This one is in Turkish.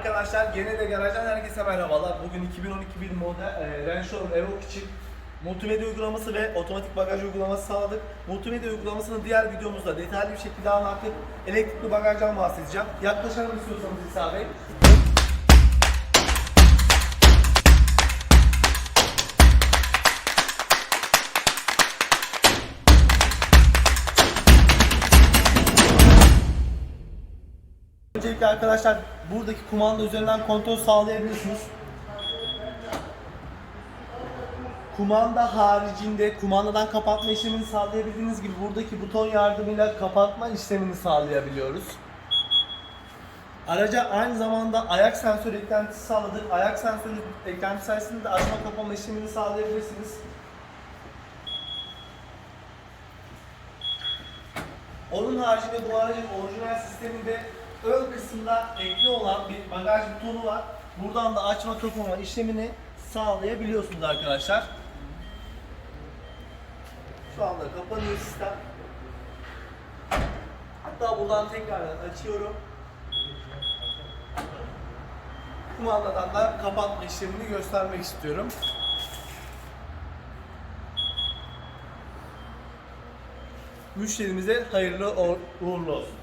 Arkadaşlar gene de garajdan herkese merhabalar. Bugün 2012 bir model e, Range Rover Evoque için multimedya uygulaması ve otomatik bagaj uygulaması sağladık. Multimedya uygulamasını diğer videomuzda detaylı bir şekilde anlattık. Elektrikli bagajdan bahsedeceğim. Yaklaşalım istiyorsanız İsa Bey. Öncelikle arkadaşlar buradaki kumanda üzerinden kontrol sağlayabilirsiniz. Kumanda haricinde kumandadan kapatma işlemini sağlayabildiğiniz gibi buradaki buton yardımıyla kapatma işlemini sağlayabiliyoruz. Araca aynı zamanda ayak sensörü eklentisi sağladık. Ayak sensörü eklentisi sayesinde de açma kapama işlemini sağlayabilirsiniz. Onun haricinde bu aracın orijinal sisteminde ön kısımda ekli olan bir bagaj butonu var. Buradan da açma kapama işlemini sağlayabiliyorsunuz arkadaşlar. Şu anda kapanıyor sistem. Hatta buradan tekrardan açıyorum. Kumandadan da kapatma işlemini göstermek istiyorum. Müşterimize hayırlı uğurlu olsun.